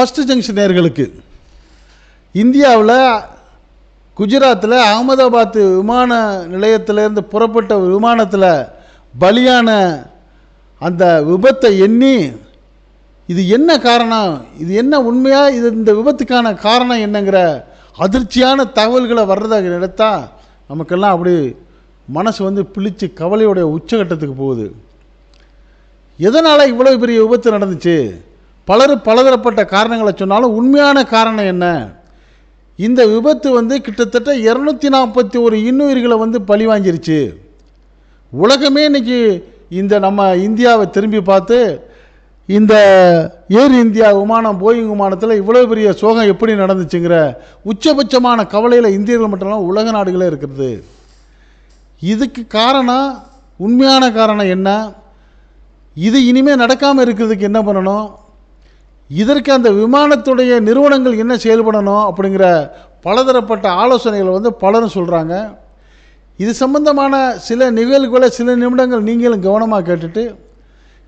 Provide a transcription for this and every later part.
First junction நேர்களுக்கு இந்தியாவில் குஜராத்தில் அகமதாபாத் விமான நிலையத்திலேருந்து புறப்பட்ட விமானத்தில் பலியான அந்த விபத்தை எண்ணி இது என்ன காரணம்? இது என்ன உண்மையாக இது இந்த விபத்துக்கான காரணம் என்னங்கிற அதிர்ச்சியான தகவல்களை வர்றதை நினைத்தா நமக்கெல்லாம் அப்படி மனசு வந்து பிழிச்சு கவலையுடைய உச்சகட்டத்துக்கு போகுது. எதனால் இவ்வளோ பெரிய விபத்து நடந்துச்சு? பலர் பலதரப்பட்ட காரணங்களை சொன்னாலும் உண்மையான காரணம் என்ன? இந்த விபத்து வந்து கிட்டத்தட்ட இரநூத்தி நாற்பத்தி ஒரு இன்னுயிர்களை வந்து பழி வாங்கிருச்சு. உலகமே இன்றைக்கி இந்த நம்ம இந்தியாவை திரும்பி பார்த்து இந்த ஏர் இந்தியா விமானம் போயிங் விமானத்தில் இவ்வளோ பெரிய சோகம் எப்படி நடந்துச்சுங்கிற உச்சபட்சமான கவலையில் இந்தியர்கள் மட்டும் உலக நாடுகளே இருக்கிறது. இதுக்கு காரணம் உண்மையான காரணம் என்ன? இது இனிமேல் நடக்காமல் இருக்கிறதுக்கு என்ன பண்ணணும்? இதற்கு அந்த விமானத்துடைய நிறுவனங்கள் என்ன செயல்படணும் அப்படிங்கிற பலதரப்பட்ட ஆலோசனைகளை வந்து பலரும் சொல்கிறாங்க இது சம்பந்தமான சில நிகழ்வுகளை சில நிமிடங்கள் நீங்களும் கவனமாக கேட்டுட்டு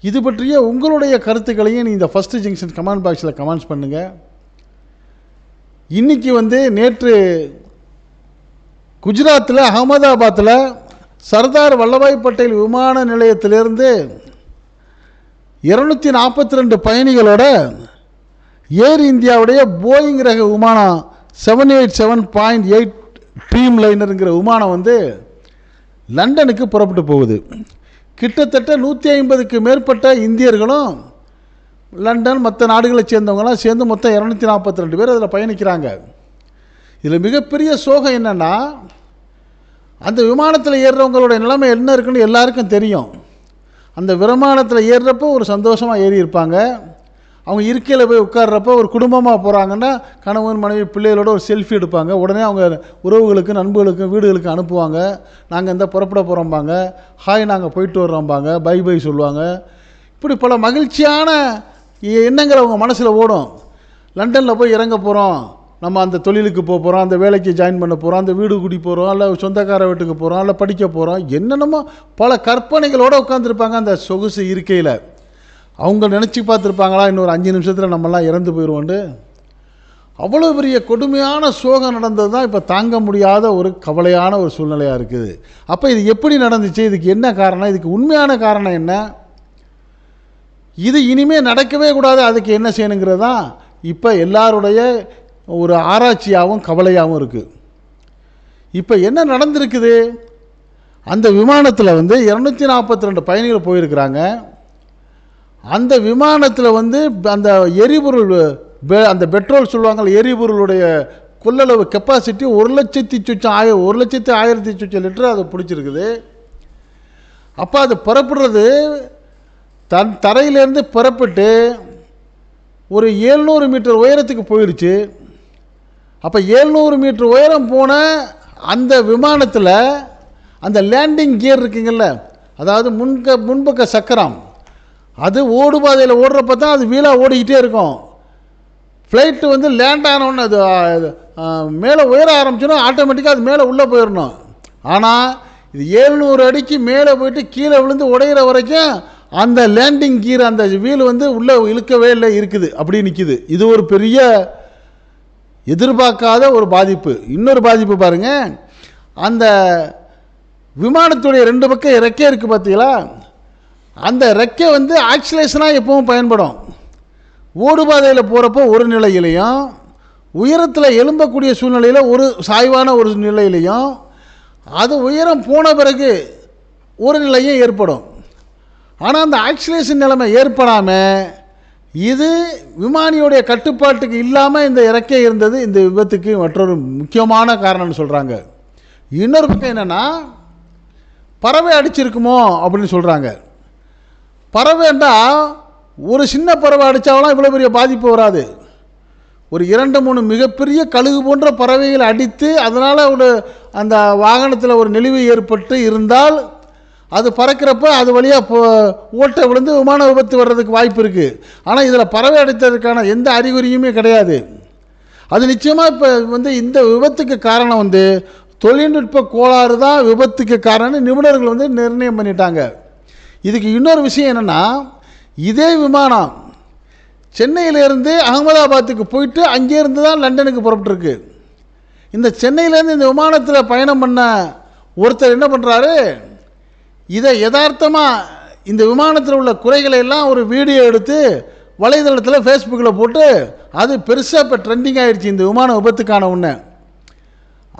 இது பற்றிய உங்களுடைய கருத்துக்களையும் நீ இந்த ஃபஸ்ட்டு ஜங்ஷன் கமெண்ட் பாக்ஸில் கமெண்ட்ஸ் பண்ணுங்கள் இன்றைக்கி வந்து நேற்று குஜராத்தில் அகமதாபாத்தில் சர்தார் வல்லபாய் பட்டேல் விமான நிலையத்திலிருந்து இருநூத்தி நாற்பத்தி ரெண்டு பயணிகளோட ஏர் இந்தியாவுடைய போயிங் ரக விமானம் seven eight seven point eight dream லைனருங்கிற விமானம் வந்து லண்டனுக்கு புறப்பட்டு போகுது. கிட்டத்தட்ட நூற்றி ஐம்பதுக்கு மேற்பட்ட இந்தியர்களும் லண்டன் மற்ற நாடுகளை சேர்ந்தவங்களாம் சேர்ந்து மொத்தம் இரநூத்தி நாற்பத்தி ரெண்டு பேர் அதில் பயணிக்கிறாங்க. இதில் மிகப்பெரிய சோகம் என்னென்னா அந்த விமானத்தில் ஏறுறவங்களோட நிலைமை என்ன இருக்குன்னு எல்லாருக்கும் தெரியும். அந்த விமானத்தில் ஏறுறப்போ ஒரு சந்தோஷமாக ஏறி இருப்பாங்க. அவங்க இருக்கையில் போய் உட்கார்றப்போ ஒரு குடும்பமாக போகிறாங்கன்னா கணவன் மனைவி பிள்ளைகளோட ஒரு செல்ஃபி எடுப்பாங்க. உடனே அவங்க உறவுகளுக்கும் நண்பர்களுக்கும் வீடுகளுக்கும் அனுப்புவாங்க. நாங்கள் இந்த புறப்பட போகிறோம்பாங்க ஹாய் நாங்கள் போயிட்டு வர்றோம்பாங்க. பை பை சொல்லுவாங்க. இப்படி பல மகிழ்ச்சியான எண்ணங்கள் அவங்க மனசில் ஓடும். லண்டனில் போய் இறங்க போகிறோம் நம்ம அந்த தொழிலுக்கு போக போகிறோம் அந்த வேலைக்கு ஜாயின் பண்ண போகிறோம் அந்த வீடு குடி போகிறோம் இல்லை சொந்தக்கார வீட்டுக்கு போகிறோம் இல்லை படிக்க போகிறோம் என்னென்னமோ பல கற்பனைகளோடு உட்காந்துருப்பாங்க அந்த சொகுசு இருக்கையில். அவங்க நினச்சி பார்த்துருப்பாங்களா இன்னொரு அஞ்சு நிமிஷத்தில் நம்மலாம் இறந்து போயிடுவோண்டு அவ்வளோ பெரிய கொடுமையான சோகம் நடந்தது தான் இப்போ தாங்க முடியாத ஒரு கவலையான ஒரு சூழ்நிலையாக இருக்குது. அப்போ இது எப்படி நடந்துச்சு? இதுக்கு என்ன காரணம்? இதுக்கு உண்மையான காரணம் என்ன? இது இனிமேல் நடக்கவே கூடாது அதுக்கு என்ன செய்யணுங்கிறது தான் இப்போ எல்லாருடைய ஒரு ஆராய்ச்சியாகவும் கவலையாகவும் இருக்குது இப்போ என்ன நடந்திருக்குது? அந்த விமானத்தில் வந்து இரநூத்தி நாற்பத்தி ரெண்டு பயணிகள் போயிருக்கிறாங்க. அந்த விமானத்தில் வந்து அந்த எரிபொருள் பெ- அந்த பெட்ரோல் சொல்லுவாங்கல்ல எரிபொருளுடைய கொள்ளளவு கெப்பாசிட்டி ஒரு லட்சத்தி சுச்சம் ஆய ஒரு லட்சத்தி ஆயிரத்தி சுச்சம் லிட்டர் அது பிடிச்சிருக்குது. அப்போ அது புறப்படுறது தன் தரையிலேருந்து புறப்பட்டு ஒரு ஏழ்நூறு மீட்டர் உயரத்துக்கு போயிடுச்சு அப்போ ஏழ்நூறு மீட்ரு உயரம் போன அந்த விமானத்தில் அந்த லேண்டிங் கியர் இருக்குங்கள்ல அதாவது முன்க முன்பக்க சக்கரம் அது ஓடுபாதையில் ஓடுறப்ப தான் அது வீலாக ஓடிக்கிட்டே இருக்கும். ஃப்ளைட்டு வந்து லேண்ட் ஆனோன்னு அது மேலே உயர ஆரம்பிச்சோன்னா ஆட்டோமேட்டிக்காக அது மேலே உள்ளே போயிடணும். ஆனால் இது ஏழ்நூறு அடிக்கு மேலே போயிட்டு கீழே விழுந்து உடையிற வரைக்கும் அந்த லேண்டிங் கீர் அந்த வீல் வந்து உள்ளே இழுக்கவே இல்லை இருக்குது அப்படி நிற்கிது இது ஒரு பெரிய எதிர்பார்க்காத ஒரு பாதிப்பு. இன்னொரு பாதிப்பு பாருங்கள் அந்த விமானத்துடைய ரெண்டு பக்கம் ரெக்கை இருக்குது பார்த்தீங்களா அந்த ரெக்கை வந்து ஆக்சிலேஷனாக எப்பவும் பயன்படும். ஓடுபாதையில் போகிறப்போ ஒரு நிலையிலையும் உயரத்தில் எழும்பக்கூடிய சூழ்நிலையில் ஒரு சாய்வான ஒரு நிலையிலையும் அது உயரம் போன பிறகு ஒரு நிலையும் ஏற்படும். ஆனால் அந்த ஆக்சிலேஷன் நிலைமை ஏற்படாமல் இது விமானியுடைய கட்டுப்பாட்டுக்கு இல்லாமல் இந்த இறக்கை இருந்தது இந்த விபத்துக்கு மற்றொரு முக்கியமான காரணம்னு சொல்கிறாங்க இன்னொரு பக்கம் என்னென்னா பறவை அடிச்சிருக்குமோ அப்படின்னு சொல்கிறாங்க பறவைண்டா ஒரு சின்ன பறவை அடித்தாலும் இவ்வளோ பெரிய பாதிப்பு வராது. ஒரு இரண்டு மூணு மிகப்பெரிய கழுகு போன்ற பறவைகள் அடித்து அதனால் ஒரு அந்த வாகனத்தில் ஒரு நெளிவு ஏற்பட்டு இருந்தால் அது பறக்கிறப்ப அது வழியாக போ ஓட்டை விழுந்து விமான விபத்து வர்றதுக்கு வாய்ப்பு இருக்குது ஆனால் இதில் பறவை அடித்ததுக்கான எந்த அறிகுறியுமே கிடையாது. அது நிச்சயமாக இப்போ வந்து இந்த விபத்துக்கு காரணம் வந்து தொழில்நுட்ப கோளாறு தான் விபத்துக்கு காரணம்னு நிபுணர்கள் வந்து நிர்ணயம் பண்ணிட்டாங்க. இதுக்கு இன்னொரு விஷயம் என்னென்னா இதே விமானம் சென்னையிலேருந்து அகமதாபாத்துக்கு போயிட்டு அங்கேருந்து தான் லண்டனுக்கு புறப்பட்டுருக்கு. இந்த சென்னையிலேருந்து இந்த விமானத்தில் பயணம் பண்ண ஒருத்தர் என்ன பண்ணுறாரு இதை யதார்த்தமாக இந்த விமானத்தில் உள்ள குறைகளை எல்லாம் ஒரு வீடியோ எடுத்து வலைதளத்தில் ஃபேஸ்புக்கில் போட்டு அது பெருசாக இப்போ ட்ரெண்டிங் ஆகிடுச்சு இந்த விமான விபத்துக்கான ஒன்று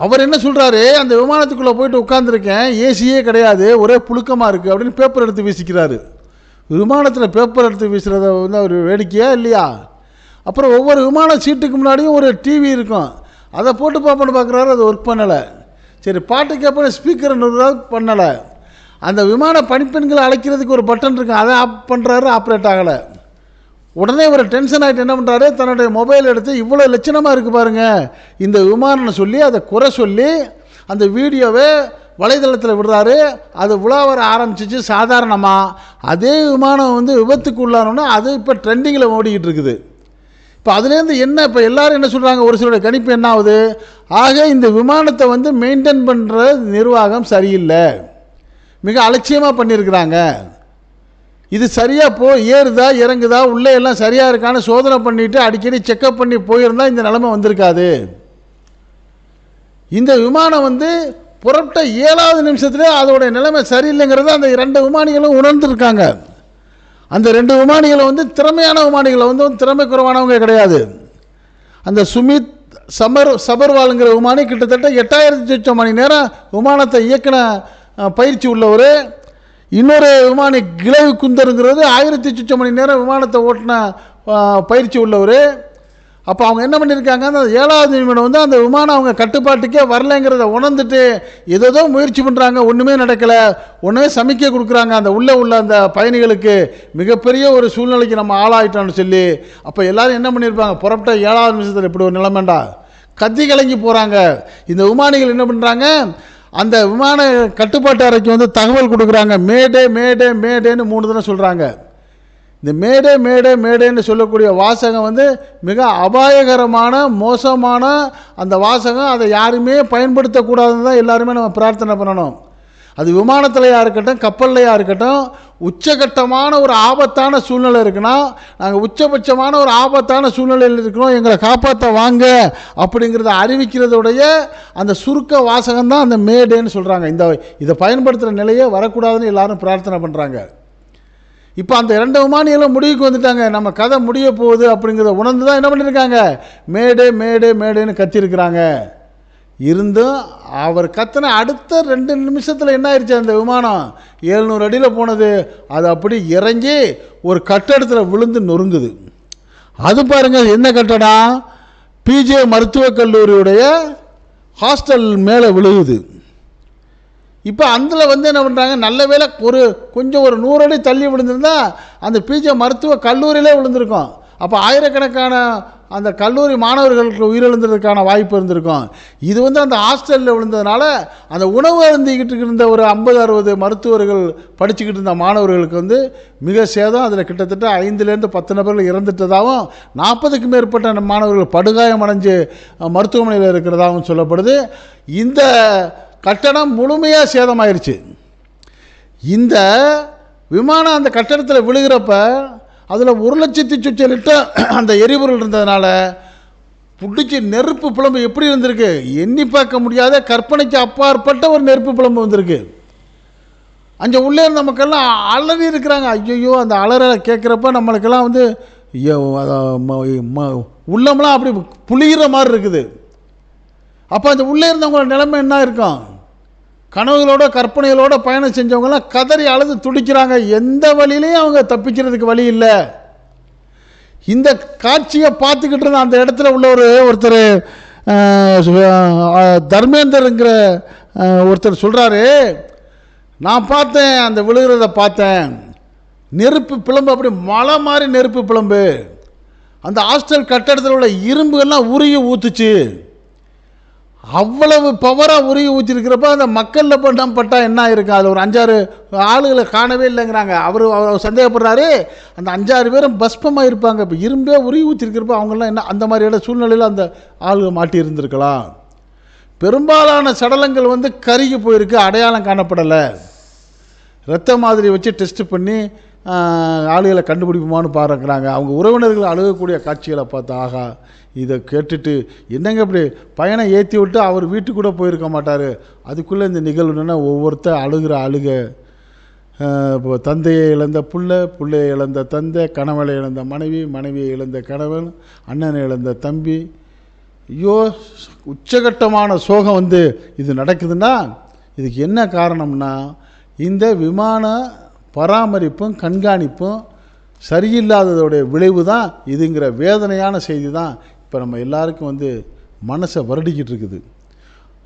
அவர் என்ன சொல்கிறாரு அந்த விமானத்துக்குள்ளே போயிட்டு உட்காந்துருக்கேன் ஏசியே கிடையாது ஒரே புழுக்கமாக இருக்குது அப்படின்னு பேப்பர் எடுத்து வீசிக்கிறாரு. விமானத்தில் பேப்பர் எடுத்து வீசுகிறத வந்து அவர் வேடிக்கையா இல்லையா? அப்புறம் ஒவ்வொரு விமான சீட்டுக்கு முன்னாடியும் ஒரு டிவி இருக்கும். அதை போட்டு பார்ப்போன்னு பார்க்குறாரு அது ஒர்க் பண்ணலை. சரி பாட்டு கேட்போம் ஸ்பீக்கர் பண்ணலை. அந்த விமான பணிப்பெண்களை அழைக்கிறதுக்கு ஒரு பட்டன் இருக்கும் அதை ஆப் பண்ணுறாரு ஆப்ரேட் ஆகலை. உடனே ஒரு டென்ஷன் ஆகிட்டு என்ன பண்ணுறாரு தன்னுடைய மொபைல் எடுத்து இவ்வளோ லட்சணமாக இருக்குது பாருங்க. இந்த விமானம்னு சொல்லி அதை குறை சொல்லி அந்த வீடியோவை வலைதளத்தில் விடுறாரு. அது உலா வர ஆரம்பிச்சிச்சு சாதாரணமாக அதே விமானம் வந்து விபத்துக்கு உள்ளானோன்னா அது இப்போ ட்ரெண்டிங்கில் ஓடிக்கிட்டு இருக்குது. இப்போ அதுலேருந்து என்ன இப்போ எல்லாரும் என்ன சொல்கிறாங்க ஒரு சிலருடைய கணிப்பு என்ன ஆகுது? ஆக இந்த விமானத்தை வந்து மெயின்டைன் பண்ணுற நிர்வாகம் சரியில்லை. மிக அலட்சியமாக பண்ணியிருக்கிறாங்க இது சரியாக போ ஏறுதா இறங்குதா உள்ளே எல்லாம் சரியாக இருக்கான்னு சோதனை பண்ணிவிட்டு அடிக்கடி செக்கப் பண்ணி போயிருந்தா இந்த நிலைமை வந்திருக்காது. இந்த விமானம் வந்து புறப்பட்ட ஏழாவது நிமிஷத்துலேயே அதோடைய நிலைமை சரியில்லைங்கிறத அந்த ரெண்டு விமானிகளும் உணர்ந்திருக்காங்க. அந்த ரெண்டு விமானிகளை வந்து திறமையான விமானிகளை வந்து திறமை குறைவானவங்க கிடையாது. அந்த சுமித் சமர் சபர்வாலுங்கிற விமானி கிட்டத்தட்ட எட்டாயிரத்தி சொச்சம் மணி நேரம் விமானத்தை இயக்கின பயிற்சி உள்ளவர். இன்னொரு விமானி கிளவி குந்தருங்கிறது ஆயிரத்தி சுச்ச மணி நேரம் விமானத்தை ஓட்டின பயிற்சி உள்ளவர். அப்போ அவங்க என்ன பண்ணியிருக்காங்க அந்த ஏழாவது நிமிடம் வந்து அந்த விமானம் அவங்க கட்டுப்பாட்டுக்கே வரலைங்கிறத உணர்ந்துட்டு ஏதோ முயற்சி பண்ணுறாங்க ஒன்றுமே நடக்கலை. ஒன்றுமே சமிக்கை கொடுக்குறாங்க அந்த உள்ளே உள்ள அந்த பயணிகளுக்கு மிகப்பெரிய ஒரு சூழ்நிலைக்கு நம்ம ஆளாயிட்டோம்னு சொல்லி. அப்போ எல்லாரும் என்ன பண்ணியிருப்பாங்க புறப்பட்ட ஏழாவது நிமிஷத்தில் இப்படி ஒரு நிலைமைண்டா? கத்தி கலங்கி போகிறாங்க இந்த விமானிகள் என்ன பண்ணுறாங்க அந்த விமான கட்டுப்பாட்டு அறைக்கு வந்து தகவல் கொடுக்குறாங்க. மேடே மேடே மேடேன்னு மூணு தடவை சொல்கிறாங்க இந்த மேடே மேடே மேடேன்னு சொல்லக்கூடிய வாசகம் வந்து மிக அபாயகரமான மோசமான அந்த வாசகம். அதை யாருமே பயன்படுத்தக்கூடாதுன்னு தான் எல்லாருமே நம்ம பிரார்த்தனை பண்ணணும். அது விமானத்திலையா இருக்கட்டும் கப்பல்லையா இருக்கட்டும் உச்சகட்டமான ஒரு ஆபத்தான சூழ்நிலை இருக்குன்னா நாங்கள் உச்சபட்சமான ஒரு ஆபத்தான சூழ்நிலையில் இருக்கிறோம் எங்களை காப்பாற்ற வாங்க அப்படிங்கிறத அறிவிக்கிறதுடைய அந்த சுருக்க வாசகம் தான் அந்த மேடேன்னு சொல்கிறாங்க இந்த இதை பயன்படுத்துகிற நிலையே வரக்கூடாதுன்னு எல்லாரும் பிரார்த்தனை பண்ணுறாங்க இப்போ அந்த இரண்டு விமானிகளும் முடிவுக்கு வந்துட்டாங்க. நம்ம கதை முடிய போகுது அப்படிங்கிறத உணர்ந்து தான் என்ன பண்ணியிருக்காங்க மேடே மேடே மேடேன்னு கத்திருக்கிறாங்க. இருந்தும் அவர் கத்தின அடுத்த ரெண்டு நிமிஷத்தில் என்ன ஆயிடுச்சு அந்த விமானம்? எழுநூறு அடியில் போனது. அது அப்படி இறங்கி ஒரு கட்டடத்தில் விழுந்து நொறுங்குது. அது பாருங்கள் என்ன கட்டடம்? பிஜே மருத்துவக் கல்லூரியுடைய ஹாஸ்டல் மேலே விழுகுது. இப்போ அதில் வந்து என்ன பண்ணுறாங்க நல்ல வேளை ஒரு கொஞ்சம் ஒரு நூறு அடி தள்ளி விழுந்திருந்தால் அந்த பிஜே மருத்துவ கல்லூரியிலே விழுந்திருக்கும். அப்போ ஆயிரக்கணக்கான அந்த கல்லூரி மாணவர்களுக்கு உயிரிழந்ததுக்கான வாய்ப்பு இருந்திருக்கும். இது வந்து அந்த ஹாஸ்டலில் விழுந்ததுனால அந்த உணவு அருந்திக்கிட்டு இருந்த ஒரு ஐம்பது அறுபது மருத்துவர்கள் படிச்சுக்கிட்டு இருந்த மாணவர்களுக்கு வந்து மிக சேதம். அதில் கிட்டத்தட்ட ஐந்துலேருந்து பத்து நபர்கள் இறந்துட்டதாகவும் நாற்பதுக்கும் மேற்பட்ட மாணவர்கள் படுகாயம் அடைஞ்சு மருத்துவமனையில் இருக்கிறதாகவும் சொல்லப்படுது. இந்த கட்டடம் முழுமையாக சேதமாயிருச்சு. இந்த விமானம் அந்த கட்டடத்தில் விழுகிறப்ப அதில் ஒரு லட்சத்தி சுச்ச லிட்டர் அந்த எரிபொருள் இருந்ததுனால பிடிச்சி நெருப்பு பிளம்பு எப்படி இருந்திருக்கு? எண்ணி பார்க்க முடியாத கற்பனைக்கு அப்பாற்பட்ட ஒரு நெருப்பு பிளம்பு வந்திருக்கு. அங்கே உள்ளே இருந்த மக்கள்லாம் அலறி இருக்கிறாங்க. ஐயோ அந்த அலறலை கேட்குறப்ப நம்மளுக்கெல்லாம் வந்து உள்ளமெல்லாம் அப்படி புளிகிற மாதிரி இருக்குது. அப்போ அந்த உள்ளே இருந்தவங்களோட நிலைமை என்ன இருக்கும்? கனவுகளோட கற்பனைகளோட பயணம் செஞ்சவங்களாம் கதறி அழுது துடிக்கிறாங்க. எந்த வழியிலையும் அவங்க தப்பிக்கிறதுக்கு வழி இல்லை. இந்த காட்சியை பார்த்துக்கிட்டு இருந்த அந்த இடத்துல உள்ள ஒரு ஒருத்தர் தர்மேந்தருங்கிற ஒருத்தர் சொல்கிறாரு நான் பார்த்தேன் அந்த விழுகிறத பார்த்தேன். நெருப்பு பிளம்பு அப்படி மழை மாதிரி நெருப்பு பிளம்பு. அந்த ஹாஸ்டல் கட்டடத்தில் உள்ள இரும்பு எல்லாம் உருகி ஊற்றுச்சு அவ்வளவு பவராக உருகி ஊற்றிருக்கிறப்ப அந்த மக்களில் பட்டம் பட்டா என்ன ஆயிருக்கும் அதில் ஒரு அஞ்சாறு ஆளுகளை காணவே இல்லைங்கிறாங்க. அவர் அவர் சந்தேகப்படுறாரு. அந்த அஞ்சாறு பேரும் பஸ்பமாக இருப்பாங்க இப்போ இரும்பே உருகி ஊற்றிருக்கிறப்ப அவங்கெல்லாம் என்ன அந்த மாதிரியான சூழ்நிலையில் அந்த ஆளுங்க மாட்டி இருந்திருக்கலாம். பெரும்பாலான சடலங்கள் வந்து கருகி போயிருக்கு. அடையாளம் காணப்படலை. ரத்த மாதிரி வச்சு டெஸ்ட் பண்ணி ஆளுகளை கண்டுபிடிப்போமான்னு பார்க்குறாங்க அவங்க உறவினர்கள் அழுகக்கூடிய காட்சிகளை பார்த்து ஆகா இதை கேட்டுட்டு என்னங்க இப்படி பையனை ஏற்றி விட்டு அவர் வீட்டுக்கு கூட போயிருக்க மாட்டார்? அதுக்குள்ளே இந்த நிகழ்வுன்னா ஒவ்வொருத்தர் அழுகிற அழுக. இப்போ தந்தையை இழந்த புள்ள புள்ளையை இழந்த தந்தை கணவனை இழந்த மனைவி மனைவியை இழந்த கணவன் அண்ணனை இழந்த தம்பி. ஐயோ உச்சகட்டமான சோகம் வந்து இது நடக்குதுன்னா இதுக்கு என்ன காரணம்னா இந்த விமான பராமரிப்பும் கண்காணிப்பும் சரியில்லாததோடைய விளைவு தான் இதுங்கிற வேதனையான செய்தி தான் இப்போ நம்ம எல்லாருக்கும் வந்து மனசை வருடிக்கிட்டு இருக்குது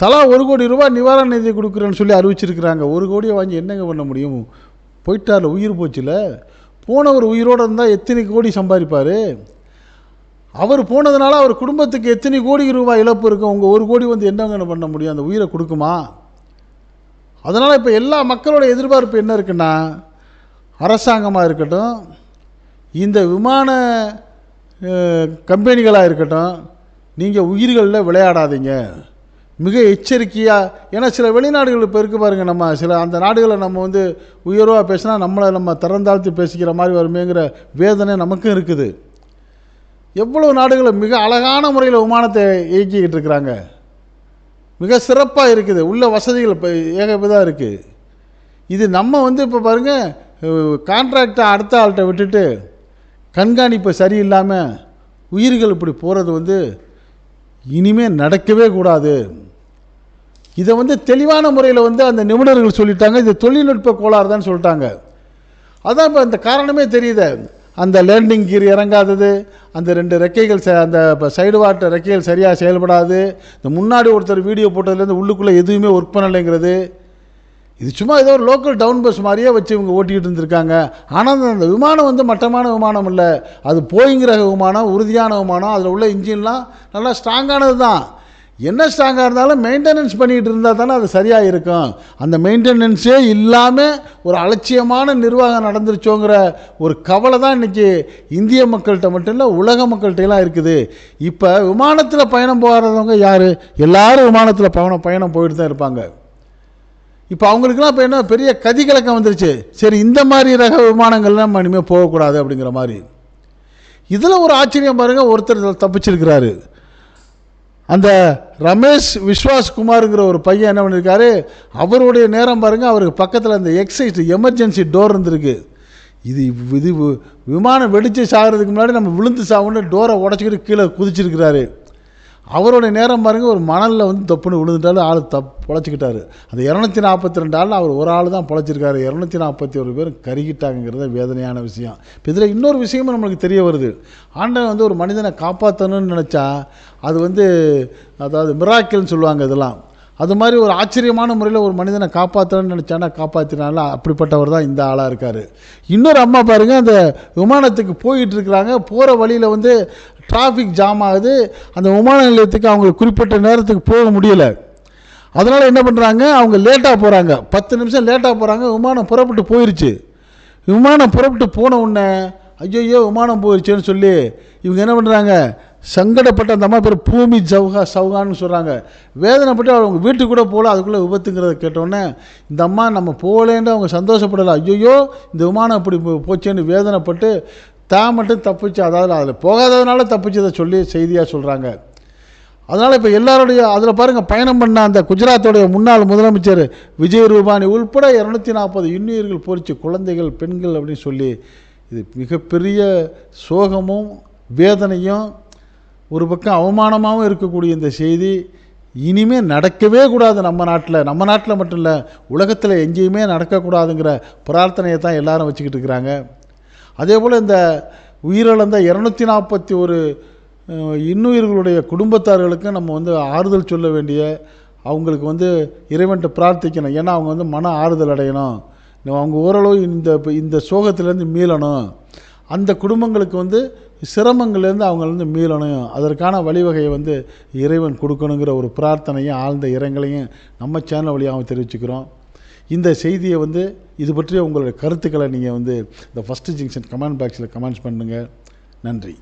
தலா ஒரு கோடி ரூபா நிவாரண நிதி கொடுக்குறேன்னு சொல்லி அறிவிச்சிருக்கிறாங்க. ஒரு கோடியை வாங்கி என்னங்க பண்ண முடியும்? போயிட்டார்ல உயிர் போச்சுல? போனவர் உயிரோடு இருந்தால் எத்தனை கோடி சம்பாதிப்பார்? அவர் போனதுனால அவர் குடும்பத்துக்கு எத்தனை கோடி ரூபாய் இழப்பு இருக்கும் உங்கள் ஒரு கோடி வந்து என்னங்க பண்ண முடியும்? அந்த உயிரை கொடுக்குமா? அதனால் இப்போ எல்லா மக்களோட எதிர்பார்ப்பு என்ன இருக்குன்னா அரசாங்கமாக இருக்கட்டும் இந்த விமான கம்பெனிகளாக இருக்கட்டும் நீங்கள் உயிர்களில் விளையாடாதீங்க. மிக எச்சரிக்கையாக ஏன்னா சில வெளிநாடுகள் இப்போ இருக்குது பாருங்கள் நம்ம சில அந்த நாடுகளை நம்ம வந்து உயர்வாக பேசினா நம்மளை நம்ம திறந்தாழ்த்து பேசிக்கிற மாதிரி வருமேங்கிற வேதனை நமக்கும் இருக்குது. எவ்வளோ நாடுகளை மிக அழகான முறையில் விமானத்தை இயக்கிக்கிட்டு இருக்கிறாங்க. மிக சிறப்பாக இருக்குது. உள்ள வசதிகள் இப்போ ஏகப்பதாக இருக்குது இது நம்ம வந்து இப்போ பாருங்கள் கான்ட்ராக்டை அடுத்த ஆள்கிட்ட விட்டுட்டு கண்காணிப்பு சரியில்லாமல் உயிர்கள் இப்படி போகிறது வந்து இனிமேல் நடக்கவே கூடாது. இதை வந்து தெளிவான முறையில் வந்து அந்த நிபுணர்கள் சொல்லிட்டாங்க. இது தொழில்நுட்ப கோளாறு தான் சொல்லிட்டாங்க. அதான் இப்போ அந்த காரணமே தெரியுது. அந்த லேண்டிங் கீர் இறங்காதது அந்த ரெண்டு ரெக்கைகள் ச அந்த இப்போ சைடு வாட்ட ரெக்கைகள் சரியாக செயல்படாது. இந்த முன்னாடி ஒருத்தர் வீடியோ போட்டதுலேருந்து உள்ளுக்குள்ளே எதுவுமே ஒர்க் பண்ணலைங்கிறது. இது சும்மா ஏதோ ஒரு லோக்கல் டவுன் பஸ் மாதிரியே வச்சு இவங்க ஓட்டிக்கிட்டு இருந்திருக்காங்க. ஆனால் அந்த விமானம் வந்து மட்டமான விமானம் இல்லை. அது போயிங்கிற விமானம் உறுதியான விமானம் அதில் உள்ள இன்ஜின்லாம் நல்லா ஸ்ட்ராங்கானது தான் என்ன ஸ்ட்ராங்காக இருந்தாலும் மெயின்டெனன்ஸ் பண்ணிக்கிட்டு இருந்தால் தானே அது சரியாக இருக்கும். அந்த மெயின்டெனன்ஸே இல்லாமல் ஒரு அலட்சியமான நிர்வாகம் நடந்துருச்சோங்கிற ஒரு கவலை தான் இன்றைக்கி இந்திய மக்கள்கிட்ட மட்டும் இல்லை உலக மக்கள்கிட்டலாம் இருக்குது. இப்போ விமானத்தில் பயணம் போகிறவங்க யார்? எல்லாரும் விமானத்தில் பயணம் பயணம் போயிட்டு தான் இருப்பாங்க. இப்போ அவங்களுக்குலாம் இப்போ என்ன பெரிய கதிகலக்கம் வந்துருச்சு. சரி இந்த மாதிரி ரக விமானங்கள்லாம் நம்ம இனிமேல் போகக்கூடாது அப்படிங்கிற மாதிரி. இதில் ஒரு ஆச்சரியம் பாருங்கள் ஒருத்தர் தப்பிச்சிருக்கிறாரு. அந்த ரமேஷ் விஸ்வாஸ் குமாருங்கிற ஒரு பையன் என்ன பண்ணியிருக்காரு அவருடைய நேரம் பாருங்கள் அவருக்கு பக்கத்தில் அந்த எக்ஸைஸ் எமர்ஜென்சி டோர் இருந்திருக்கு. இது இது விமானம் வெடித்து சாகிறதுக்கு முன்னாடி நம்ம விழுந்து சாகுன்னு டோரை உடச்சிக்கிட்டு கீழே குதிச்சிருக்கிறாரு. அவரோட நேரம் பாருங்கள் ஒரு மணலில் வந்து தப்புன்னு விழுந்துட்டாலும் ஆள் தப் பொழைச்சிக்கிட்டாரு. அந்த இரநூத்தி நாற்பத்தி ரெண்டு ஆள் அவர் ஒரு ஆள் தான் பொழைச்சிருக்காரு. இரநூத்தி நாற்பத்தி ஒரு பேர் கருகிட்டாங்கிறத வேதனையான விஷயம். இப்போ இதில் இன்னொரு விஷயமும் நம்மளுக்கு தெரிய வருது. ஆண்டவன் வந்து ஒரு மனிதனை காப்பாற்றணும்னு நினச்சா அது வந்து அதாவது மிராக்கிள்னு சொல்லுவாங்க இதெல்லாம். அது மாதிரி ஒரு ஆச்சரியமான முறையில் ஒரு மனிதனை காப்பாற்றணும்னு நினச்சானா காப்பாற்றினால அப்படிப்பட்டவர் தான் இந்த ஆளாக இருக்கார். இன்னொரு அம்மா பாருங்கள் அந்த விமானத்துக்கு போயிட்டு இருக்கிறாங்க. போகிற வழியில் வந்து டிராஃபிக் ஜாம் ஆகுது அந்த விமான நிலையத்துக்கு அவங்க குறிப்பிட்ட நேரத்துக்கு போக முடியலை. அதனால் என்ன பண்ணுறாங்க அவங்க லேட்டாக போகிறாங்க பத்து நிமிஷம் லேட்டாக போகிறாங்க விமானம் புறப்பட்டு போயிடுச்சு விமானம் புறப்பட்டு போன உடனே ஐயோ விமானம் போயிடுச்சுன்னு சொல்லி இவங்க என்ன பண்ணுறாங்க சங்கடப்பட்ட அந்த அம்மா பேர் பூமி ஜவுகா சவுகான்னு சொல்கிறாங்க வேதனைப்பட்டு அவங்க வீட்டுக்கு கூட போகல அதுக்குள்ளே விபத்துங்கிறத கேட்டோன்னே இந்த அம்மா நம்ம போகலேன்னு அவங்க சந்தோஷப்படலை. ஐயோ இந்த விமானம் இப்படி போ- போச்சேன்னு வேதனைப்பட்டு தான் மட்டும் தப்பிச்சு அதாவது அதில் போகாததுனால தப்பிச்சதை சொல்லி செய்தியாக சொல்கிறாங்க அதனால் இப்போ எல்லாருடைய அதில் பாருங்கள் பயணம் பண்ண அந்த குஜராத்தோடைய முன்னாள் முதலமைச்சர் விஜய் ரூபானி உள்பட இரநூத்தி நாற்பது இன்னுயிர்கள் போரிச்சு குழந்தைகள் பெண்கள் அப்படின்னு சொல்லி இது மிகப்பெரிய சோகமும் வேதனையும் ஒரு பக்கம் அவமானமாகவும் இருக்கக்கூடிய இந்த செய்தி இனிமே நடக்கவே கூடாது நம்ம நாட்டில். நம்ம நாட்டில் மட்டும் இல்லை உலகத்தில் எங்கேயுமே நடக்கக்கூடாதுங்கிற பிரார்த்தனையை தான் எல்லாரும் வச்சுக்கிட்டு இருக்கிறாங்க. அதே போல் இந்த உயிரிழந்த இரநூத்தி நாற்பத்தி ஒரு இன்னுயிர்களுடைய குடும்பத்தார்களுக்கு நம்ம வந்து ஆறுதல் சொல்ல வேண்டிய அவங்களுக்கு வந்து இறைவன்ட்டு பிரார்த்திக்கணும். ஏன்னா அவங்க வந்து மன ஆறுதல் அடையணும். அவங்க ஓரளவு இந்த இந்த சோகத்திலேருந்து மீளணும். அந்த குடும்பங்களுக்கு வந்து சிரமங்கள்லேருந்து அவங்கலேருந்து மீளணும். அதற்கான வழிவகையை வந்து இறைவன் கொடுக்கணுங்கிற ஒரு பிரார்த்தனையும் ஆழ்ந்த இரங்கலையும் நம்ம சேனல் வழியாக தெரிவிச்சுக்கிறோம். இந்த செய்தியை வந்து இது பற்றிய உங்களுடைய கருத்துக்களை நீங்கள் வந்து இந்த ஃபஸ்ட்டு ஜங்ஷன் கமெண்ட் பாக்ஸில் கமெண்ட்ஸ் பண்ணுங்கள் நன்றி.